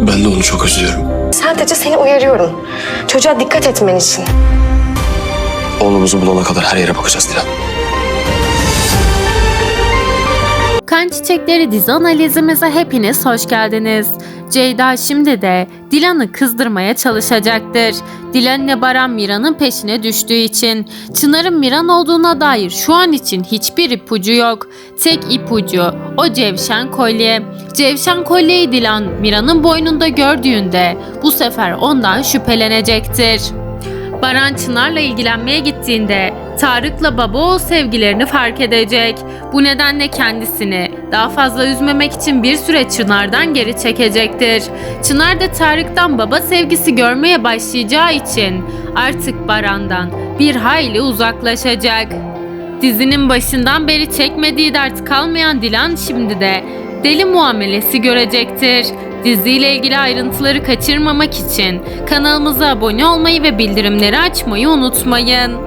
Ben de onu çok özlüyorum. Sadece seni uyarıyorum. Çocuğa dikkat etmen için. Oğlumuzu bulana kadar her yere bakacağız Dilan. Kan Çiçekleri dizi analizimize hepiniz hoş geldiniz. Ceyda şimdi de Dilan'ı kızdırmaya çalışacaktır. Dilan ile Baran Mira'nın peşine düştüğü için Çınar'ın Miran olduğuna dair şu an için hiçbir ipucu yok. Tek ipucu o cevşen kolye. Cevşen kolyeyi Dilan Mira'nın boynunda gördüğünde bu sefer ondan şüphelenecektir. Baran Çınar'la ilgilenmeye gittiğinde Tarık'la baba oğul sevgilerini fark edecek. Bu nedenle kendisini daha fazla üzmemek için bir süre Çınar'dan geri çekecektir. Çınar da Tarık'tan baba sevgisi görmeye başlayacağı için artık Baran'dan bir hayli uzaklaşacak. Dizinin başından beri çekmediği dert kalmayan Dilan şimdi de deli muamelesi görecektir. Diziyle ilgili ayrıntıları kaçırmamak için kanalımıza abone olmayı ve bildirimleri açmayı unutmayın.